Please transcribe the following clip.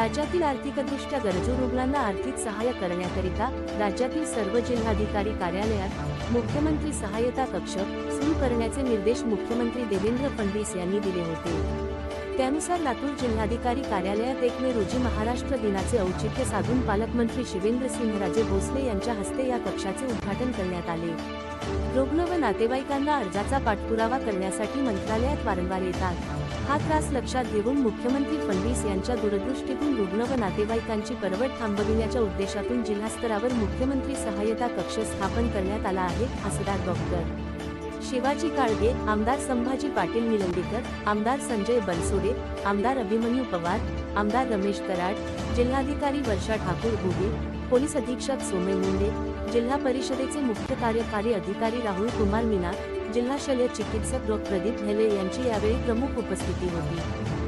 राज्यातील आर्थिकदृष्ट्या गरजू रुग्णांना आर्थिक सहाय्य करण्याकरिता राज्यातील सर्व जिल्हाधिकारी कार्यालयात मुख्यमंत्री सहाय्यता कक्ष सुरू करण्याचे निर्देश मुख्यमंत्री देवेंद्र फडणवीस यांनी दिले होते. त्यानुसार लातूर जिल्हाधिकारी कार्यालयात एक मे रोजी महाराष्ट्र दिनाचे औचित्य साधून पालकमंत्री शिवेंद्र सिंहराजे भोसले यांच्या हस्ते या कक्षाचे उद्घाटन करण्यात आले. रुग्ण व नातेवाईकांना अर्जाचा पाठपुरावा करण्यासाठी मंत्रालयात वारंवार येतात. हा त्रास लक्षात घेऊन मुख्यमंत्री फडणवीस यांच्या दूरदृष्टीतून रुग्ण व नातेवाईकांची परवड थांबविण्याच्या उद्देशातून जिल्हास्तरावर मुख्यमंत्री सहाय्यता कक्ष स्थापन करण्यात आला आहे खासदार डॉक्टर शिवाजी काळगे आमदार संभाजी पाटील निलंगेकर आमदार संजय बनसोडे आमदार अभिमन्यू पवार आमदार रमेश कराड जिल्हाधिकारी वर्षा ठाकूर गुगे पोलीस अधीक्षक सोमे मुंडे जिल्हा परिषदेचे मुख्य कार्यकारी अधिकारी राहुल कुमार मीना जिल्हा शल्य चिकित्सक डॉ. प्रदीप हेले यांची यावेळी प्रमुख उपस्थिती होती.